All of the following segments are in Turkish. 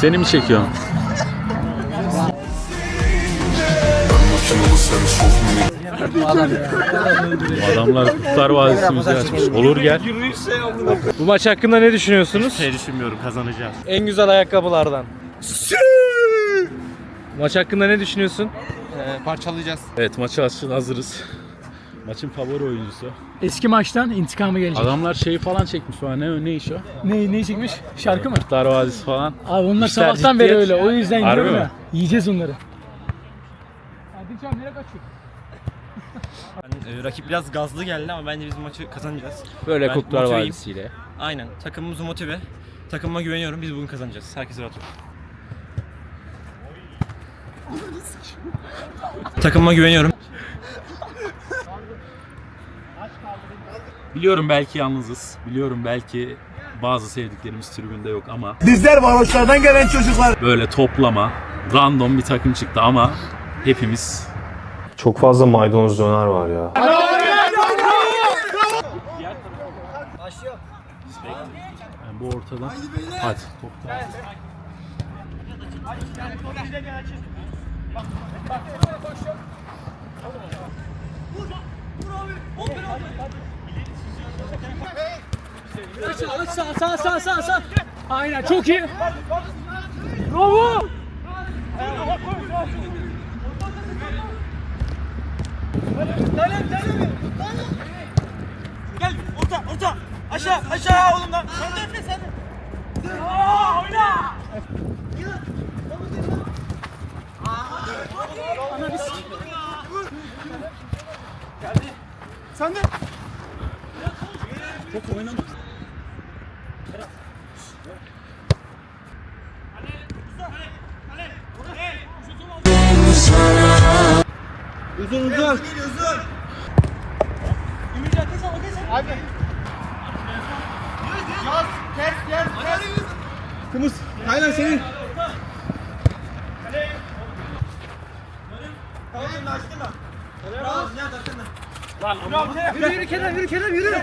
seni mi çekiyorum? Bu adamlar Kurtlar Vadisi müziği açmış. Olur gel. Bu maç hakkında ne düşünüyorsunuz? Şey düşünmüyorum kazanacağız. En güzel ayakkabılardan. Maç hakkında ne düşünüyorsun? parçalayacağız. Evet maça hazırız. Maçın favori oyuncusu. Eski maçtan intikamı gelecek. Adamlar şeyi falan çekmiş falan. Ne, ne iş o? Ne, ne çekmiş? Şarkı mı? Kurtlar Vadisi falan. Abi onlar İşler sabahtan beri ciddiyet. öyle. O yüzden Harbi gidiyorum mi? ya. Yiyeceğiz onları. Adil nereye kaçıyor? Yani, e, rakip biraz gazlı geldi ama bence biz maçı kazanacağız. Böyle Ben Kurtlar motiveyim. Vadisi'yle. Aynen. Takımımız motive. Takımıma güveniyorum. Biz bugün kazanacağız. Herkes rahat olsun. Takımıma güveniyorum. Biliyorum belki yalnızız. Biliyorum belki bazı sevdiklerimiz tribünde yok ama Bizler varoşlardan gelen çocuklar. böyle toplama, random bir takım çıktı ama hepimiz Çok fazla maydanoz döner var ya. yani bu ortadan hadi topla. Sağ sağ sağ sağ sağ. Aynen çok iyi. Bravo. Aynen senin. Yürü yürü Kerem yürü Kerem yürü.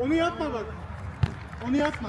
Onu yapma bak. Onu yapma.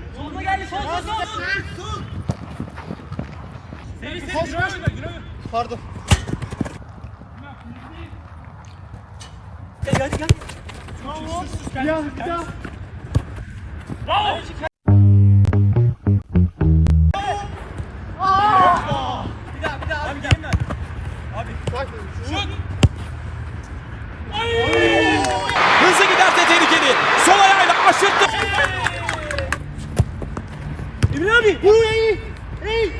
Pardon. Ya bir daha. Hızlı giderse tehlikeli. Sol ayağıyla aşırttı. Emre abi. Bu iyi. İyi.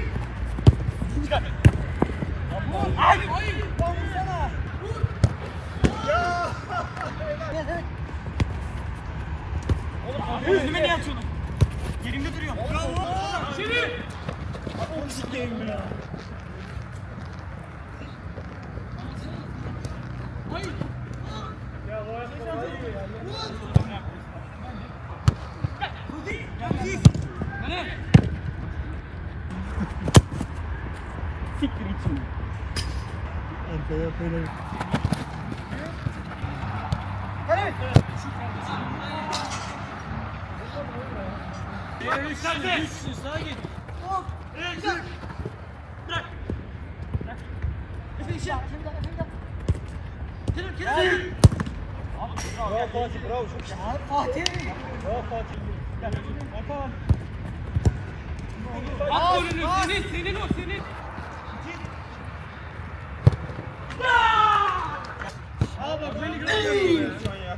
Önüme niye atıyorsun? Yerimde duruyorum. Bravo. Seni. O sikleyim ya. Siktir git şimdi. Böyle. Bravo Fatih, bravo çok iyi. Fatih. Bravo Fatih. Gel. Hakan. At golünü senin senin o senin. Aa bak beni görüyor şu an ya.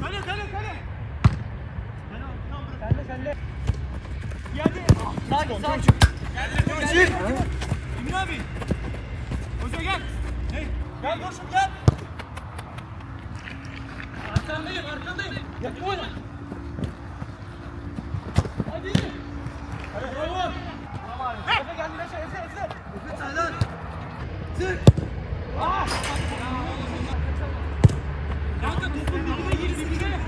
Kale kale kale. Sende sende. Geldi. Sağ git sağ. Gel. Emin abi. Hoca gel. Hey. Gel koşun gel. Arkandayım arkandayım. Yakın oyna. Hadi. Bravo. Sık. Kanka topun dibine gir dibine.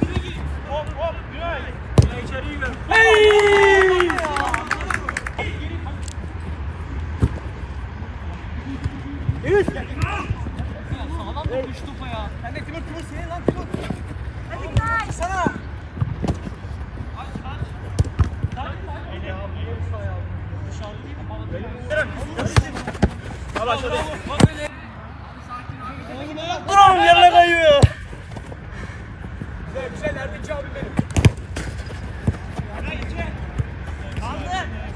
Dibine gir. Hop hop. Günay. Günay içeriye gir. Yunus. Sağlam vurmuş topa ya. Sen de Timur Timur senin lan Timur. Hadi Günay. Sana. Eli abi, iyi usta ya. Dışarıda değil mi? Havada. Ha başladı. Dur oğlum yerine kayıyor. Güzel güzel Erdinç abi benim.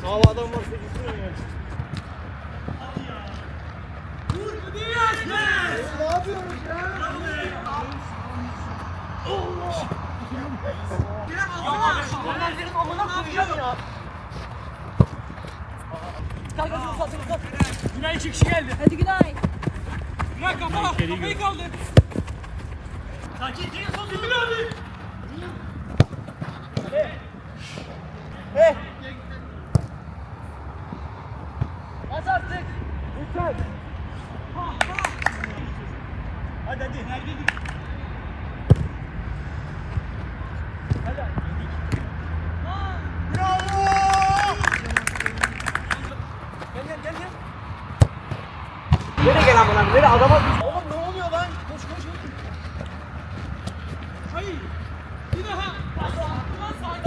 Kaldı. Sağ ol adam var 8 lira ya. Ne yapıyoruz ya? Onların amına koyacağım ya. Kalk kalk kalk kalk. Günay iki kişi geldi. Hadi Günay. Günay kafa. Kafayı kaldır. Sakin Emin abi. Hey. Hey. Bas artık. Lütfen. Hadi hadi. Hadi. Bravo. Gel gel gel gel. Nereye gel amına? Nereye adama? Oğlum ne oluyor lan? Koş koş koş. Hayır. Bir daha. Ulan sakin.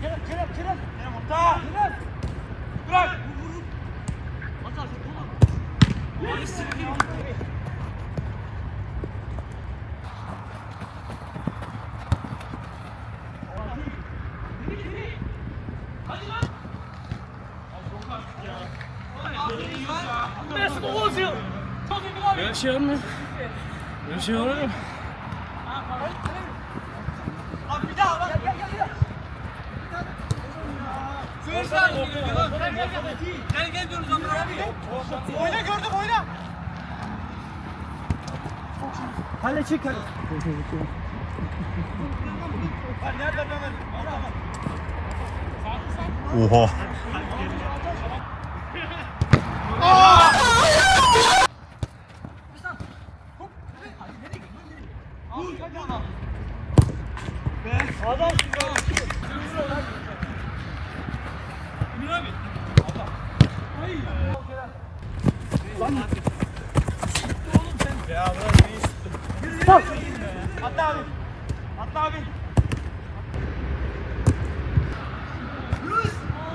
Kerem, Kerem, Kerem. Kerem orta. Kerem. Bırak. Atar oğlum. Ay siktir. Nasıl bozuyor? Çok iyi abi. Böyle şey olmuyor. Böyle şey olur mu? Abi bir daha bak. Gel gel gel. Lan. Gel gel gel. Gel gel diyoruz Amir abi. Oyna gördüm oyna. Hale çık hadi. Hadi nerede ben? Oha. Adam Amir abi. Hayır. Ya bırak reis. Stop. Atla abi. Atla abi.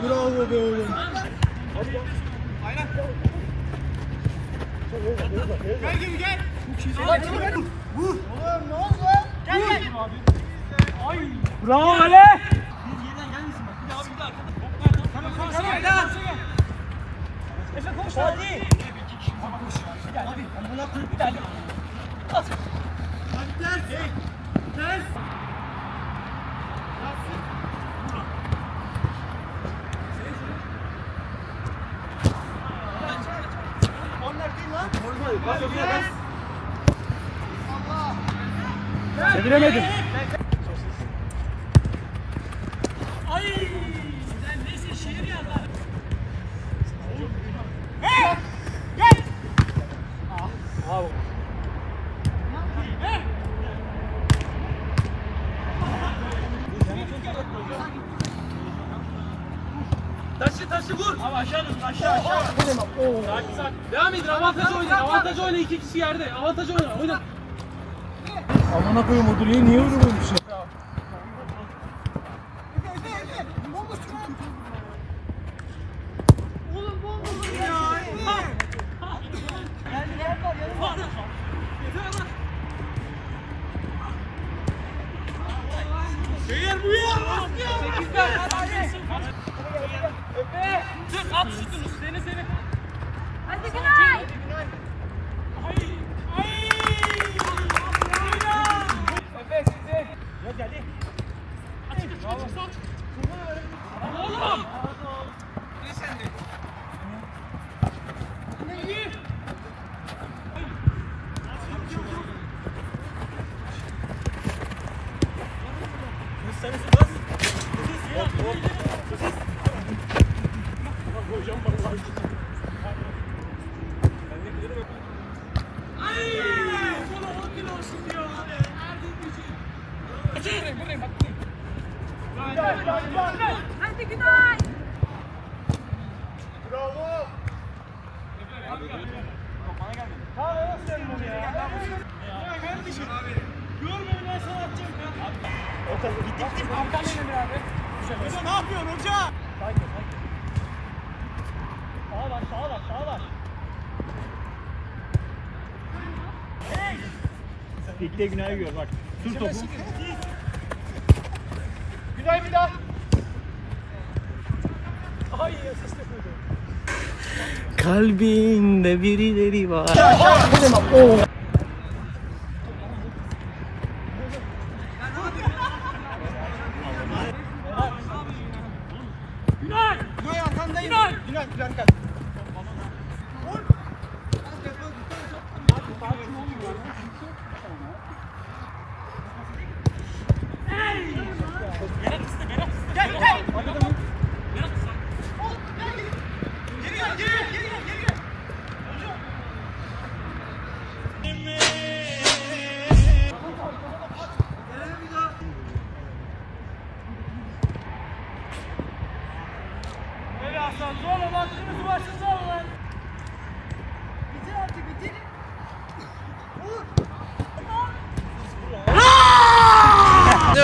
Bravo be oğlum. Aynen. Gel gel gel. Vur. Oğlum ne oldu? Gel gel. Bravo Ale. Efe koş hadi. Abi amına koyup bir tane. At. Hadi ters. Ters. Lan. Çeviremedim. Taşı taşı vur. Abi aşağı dur aşağı aşağı. Sakin sakin. Devam edin. Avantaj oyna. Avantaj kişi yerde. Avantaj oyna. Oyna. Amına koyayım o direği niye vuruyormuş Hadi Günay. Tamam nasıl söyleyeyim bunu ya? Ya kardeşim. Görme ben sana atacağım ya. Orta gittik gittik. Arkadan Emir abi. Hoca ne yapıyorsun hoca? Sakin sakin. Sağa var sağa var sağa var. Hey! İlkte Günay'ı gör bak. Sür topu. Günay bir daha. Ay asist yapıyordu. Kalbinde birileri var. Günay!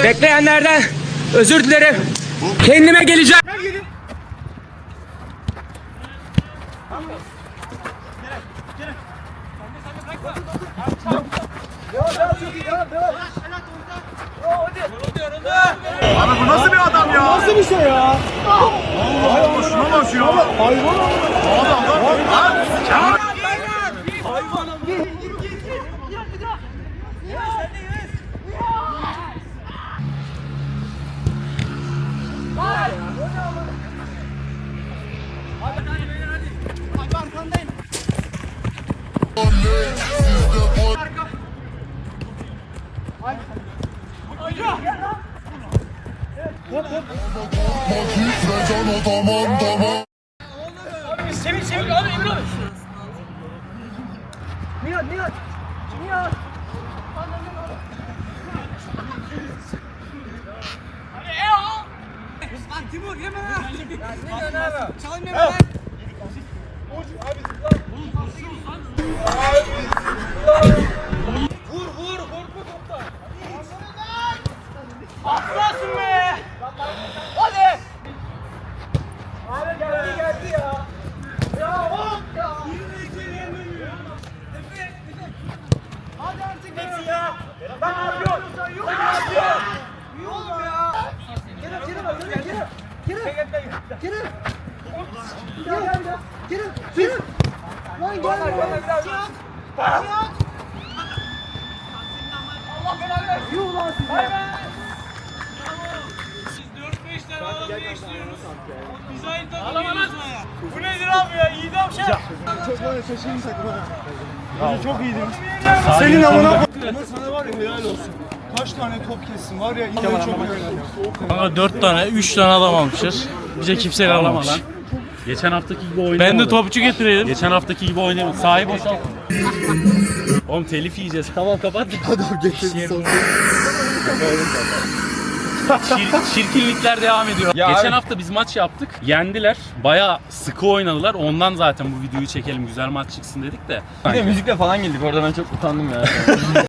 Bekleyenlerden özür dilerim. Kendime geleceğim. Abi bu nasıl bir adam ya? Nasıl bir şey ya? Allah Allah şuna bak ya. Hayvan Adam lan. Lan. Lan. Ya ne diyorsun abi? Çalın yeme lan. Vur vur korkma topta. Aslansın be. Hadi. Abi geldi geldi ya. Ya hop ya. Hadi artık Efe ya. Ben ne yapıyorum? Ben ne yapıyorum? Yok ya. Geri geri bak geri geri. Geri. Geri. Bu nedir abi ya? De şey. Senin amına sana var ya helal olsun. Kaç tane top kessin var ya yine çok iyi oynadın. Kanka 4 tane, 3 tane adam almışız. Bize kimse kalmamış. Geçen haftaki gibi oynayamadık. Ben de topçu getireyim. Geçen haftaki gibi oynayamadık. Sahibi boşalt. Oğlum telif yiyeceğiz. Tamam kapat. Adam getirdi. Çir- çirkinlikler devam ediyor. Geçen hafta biz maç yaptık. Yendiler. Baya sıkı oynadılar. Ondan zaten bu videoyu çekelim. Güzel maç çıksın dedik de. Bir de müzikle falan geldik orada ben çok utandım ya.